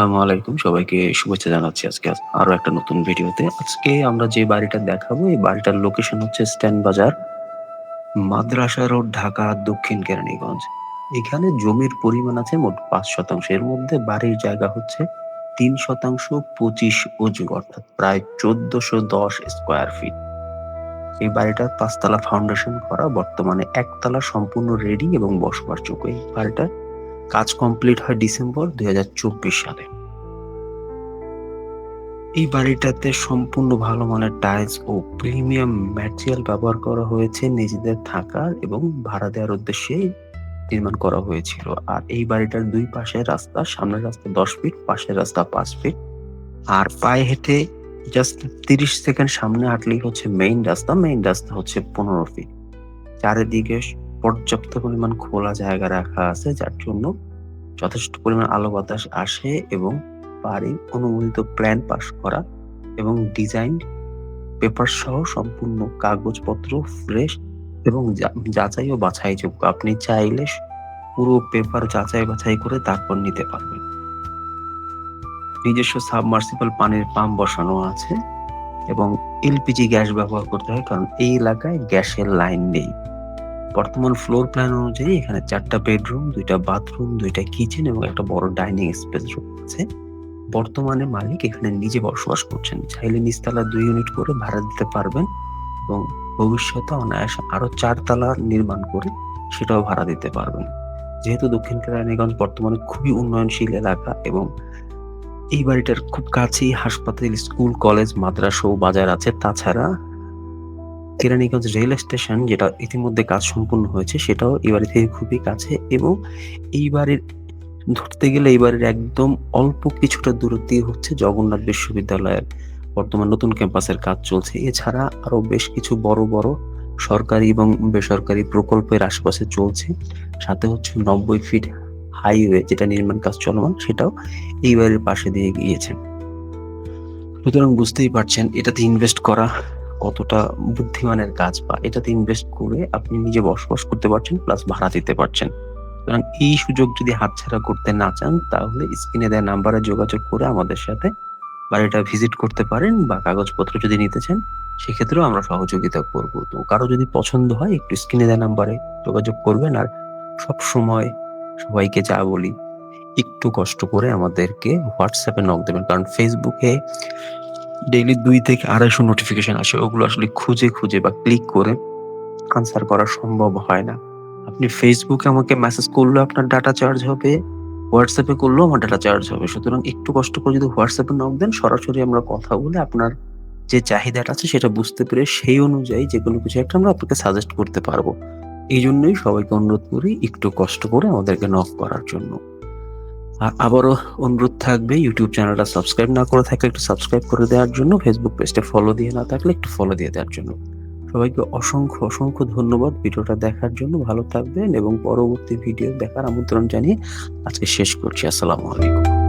আসসালামু আলাইকুম। সবাইকে শুভেচ্ছা জানাচ্ছি আজকে আরও একটা নতুন ভিডিওতে। আজকে আমরা যে বাড়িটা দেখাবো, এই বাড়িটার লোকেশন হচ্ছে স্ট্যান্ড বাজার, মাদ্রাসা রোড, ঢাকা, দক্ষিণ কেরানীগঞ্জ। এখানে জমির পরিমাণ আছে মোট পাঁচ শতাংশ। এর মধ্যে বাড়ির জায়গা হচ্ছে তিন শতাংশ পঁচিশ অজু অর্থাৎ প্রায় চোদ্দশো দশ স্কোয়ার ফিট এই বাড়িটার পাঁচতলা ফাউন্ডেশন করা, বর্তমানে একতলা সম্পূর্ণ রেডি এবং বসবাসযোগ্য এই বাড়িটা কাজ কমপ্লিট হয় ডিসেম্বর দুই সালে। এই বাড়িটাতে সম্পূর্ণ ভালো মানের টাইলস ও প্রিমিয়াম ম্যাটেরিয়াল ব্যবহার করা হয়েছে নিজেদের থাকার এবং ভাড়া দেওয়ার উদ্দেশ্যে নির্মাণ করা হয়েছিল। আর এই বাড়িটার দুই পাশের রাস্তা, সামনের রাস্তা দশ ফিট পাশের রাস্তা পাঁচ ফিট আর পায়ে হেঁটে জাস্ট তিরিশ সেকেন্ড সামনে হাঁটলেই হচ্ছে মেইন রাস্তা মেইন রাস্তা হচ্ছে পনেরো ফিট চারিদিকে পর্যাপ্ত পরিমাণ খোলা জায়গা রাখা আছে, যার জন্য যথেষ্ট পরিমাণ আলো বাতাস আসে এবং বাড়ির অনুমোদিত প্ল্যান পাস করা এবং ডিজাইন পেপার সহ সম্পূর্ণ কাগজপত্র ফ্রেশ এবং যাচাই ও বাছাই যোগ্য আপনি চাইলে পুরো পেপার যাচাই বাছাই করে তারপর নিতে পারবেন। নিজস্ব সাবমার্সিবল পানির পাম্প বসানো আছে এবং এলপিজি গ্যাস ব্যবহার করতে হয়, কারণ এই এলাকায় গ্যাসের লাইন নেই। বর্তমান ফ্লোর প্ল্যান অনুযায়ী এখানে চারটা বেডরুম দুইটা বাথরুম দুইটা কিচেন এবং একটা বড় ডাইনিং স্পেস রুম আছে বর্তমানে মালিক এখানে নিজে বসবাস করছেন। চাইলে নিচতলা দুই ইউনিট করে ভাড়া দিতে পারবেন এবং ভবিষ্যতে অনায়াসে আরও চারতলা নির্মাণ করে সেটাও ভাড়া দিতে পারবেন। যেহেতু দক্ষিণ কেরানীগঞ্জ বর্তমানে খুবই উন্নয়নশীল এলাকা এবং এই বাড়িটার খুব কাছেই হাসপাতাল, স্কুল, কলেজ, মাদ্রাসা ও বাজার আছে। তাছাড়া কেরানীগঞ্জ রেল স্টেশন যেটা ইতিমধ্যে কাজ সম্পূর্ণ হয়েছে, সেটাও এই বাড়ি থেকে খুবই কাছে এবং এই বাড়ির ধরতে গেলে এই বাড়ির একদম অল্প কিছুটা দূরত্বেই হচ্ছে জগন্নাথ বিশ্ববিদ্যালয়ের বর্তমান নতুন ক্যাম্পাসের কাজ চলছে। এছাড়া আরও বেশ কিছু বড় বড় সরকারি এবং বেসরকারি প্রকল্পের আশপাশে চলছে। সাথে হচ্ছে নব্বই ফিট হাইওয়ে যেটা নির্মাণ কাজ চলমান, সেটাও এইবারের পাশে দিয়ে গিয়েছে। সুতরাং বুঝতেই পারছেন, এটাতে ইনভেস্ট করা কতটা বুদ্ধিমানের কাজ বা এটাতে ইনভেস্ট করে আপনি নিজে বসবাস করতে পারছেন প্লাস ভাড়া দিতে পারছেন। সুতরাং এই সুযোগ যদি হাতছাড়া করতে না চান, তাহলে স্ক্রিনে দেওয়া নাম্বারে যোগাযোগ করে আমাদের সাথে বাড়িটা ভিজিট করতে পারেন বা কাগজপত্র যদি নিতে চান, সেক্ষেত্রেও আমরা সহযোগিতা করব। তো কারও যদি পছন্দ হয়, একটু স্ক্রিনে দেওয়া নাম্বারে যোগাযোগ করবেন আর সব সময় সবাইকে যা বলি, একটু কষ্ট করে আমাদেরকে হোয়াটসঅ্যাপে নক দেবেন। কারণ ফেসবুকে ডেইলি দুই থেকে আড়াইশো নোটিফিকেশন আসে। ওগুলো আসলে খুঁজে খুঁজে বা ক্লিক করে আনসার করা সম্ভব হয় না। আপনি ফেসবুকে আমাকে মেসেজ করলেও আপনার ডাটা চার্জ হবে হোয়াটসঅ্যাপে করলেও আমার ডাটা চার্জ হবে। সুতরাং একটু কষ্ট করে যদি হোয়াটসঅ্যাপে নক দেন, সরাসরি আমরা কথা বলে আপনার যে চাহিদাটা আছে সেটা বুঝতে পেরে সেই অনুযায়ী যে কোনো কিছু একটা আমরা আপনাকে সাজেস্ট করতে পারব। এই জন্যই সবাইকে অনুরোধ করি একটু কষ্ট করে আমাদেরকে নক করার জন্য। আর আবারও অনুরোধ থাকবে ইউটিউব চ্যানেলটা সাবস্ক্রাইব না করে থাকলে একটু সাবস্ক্রাইব করে দেওয়ার জন্য ফেসবুক পেজটা ফলো দিয়ে না থাকলে একটু ফলো দিয়ে দেওয়ার জন্য। সবাইকে অসংখ্য অসংখ্য ধন্যবাদ ভিডিওটা দেখার জন্য। ভালো থাকবেন এবং পরবর্তী ভিডিও দেখার আমন্ত্রণ জানিয়ে আজকে শেষ করছি। আসসালামু আলাইকুম।